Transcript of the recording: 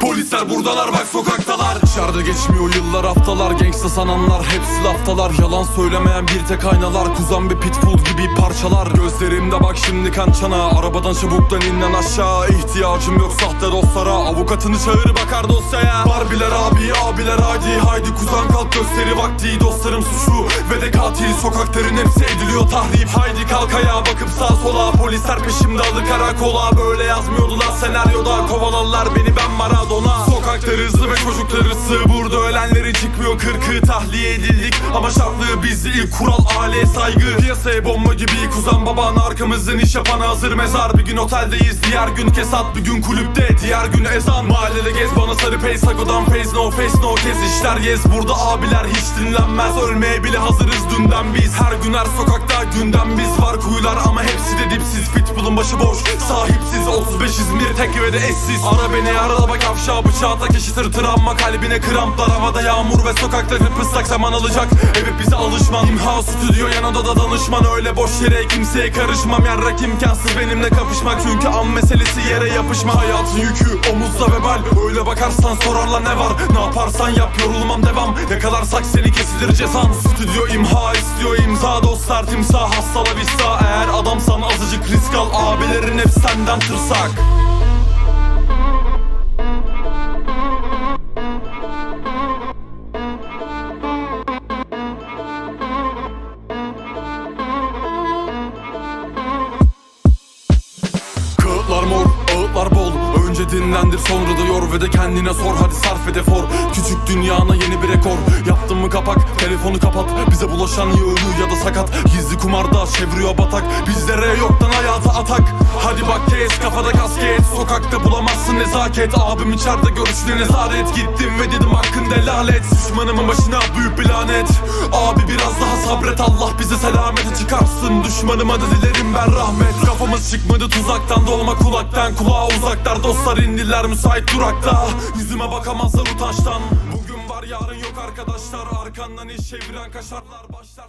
gençler buradalar bak sokaktalar. Dışarıda geçmiyor yıllar haftalar. Gangsta sananlar hepsi laftalar. Yalan söylemeyen bir tek aynalar. Kuzan bir pitbull gibi parçalar. Gözlerimde bak şimdi kan çana. Arabadan çabuktan inen aşağı. İhtiyacım yok sahte dostlara. Avukatını çağır bakar dosyaya. Barbiler abi abiler haydi Haydi kuzen kalk gösteri vakti. Dostlarım suçlu ve de katil. Sokakların hepsi ediliyor tahrip. Haydi kalk ayağa bakıp sağa sola. Polisler peşimde aldı karakola. Böyle yazmıyordular hızlı ve çocuklar ısı Ölenlerin çıkmıyor kırkı Tahliye edildik. Ama şartlı bizde ilk kural aileye saygı. Piyasaya bomba gibi kuzen baban Arkamızdan iş yapan hazır mezar. Bir gün oteldeyiz diğer gün kesat Bir gün kulüpte diğer gün ezan. Mahallede gez bana sarı peysagodan face no face no kez işler yes Burada abiler hiç dinlenmez. Ölmeye bile hazırız dünden biz. Her gün her sokakta gündem biz Var. Kuyular ama hepsi de dipsiz. Pitbull'un başı boş sahipsiz. 35 İzmir tek ve de eşsiz. Ara beni arada bak afşa bıçağı tak eşittir travma Kalbine kramplar havada yağmur ve sokakta hep ıslak zaman alacak. Evet bize alışman İmha stüdyo yanında da danışman. Öyle boş yere kimseye karışmam. Yarrak imkansız benimle kapışmak. Çünkü an meselesi yere yapışma. Hayatın yükü omuzda vebal Öyle bakarsan sorarlar ne var? Ne yaparsan yap yorulmam devam. Yakalarsak seni kesilir cezan. Stüdyo imha istiyor imza. Dostlar timsah hastala vista Eğer adamsan azıcık risk al. Abilerin hep senden tırsak Önce dinlendir sonra da yor ve de kendine sor. Hadi sarf et efor Küçük dünyana yeni bir rekor. Yaptın mı kapak, telefonu kapat. Bize bulaşan ya ölü ya da sakat. Gizli kumarda çeviriyor batak. Bizlere yoktan hayata atak. Hadi bak kes kafada kasket Sokakta bulamazsın nezaket Abim içeride görüşlü nezaret. Gittim ve dedim hakkın delalet Düşmanımın başına büyük bir lanet. Abi biraz daha sabret Allah bizi selamete çıkarsın. Düşmanıma da dilerim ben rahmet. Kafamız çıkmadı tuzaktan dolma kulaktan. Kulağa uzaklar dostlar indiler müsait durakta. Yüzüme bakamazlar utançtan. Bugün var yarın yok arkadaşlar. Arkandan iş çeviren kaşarlar başlar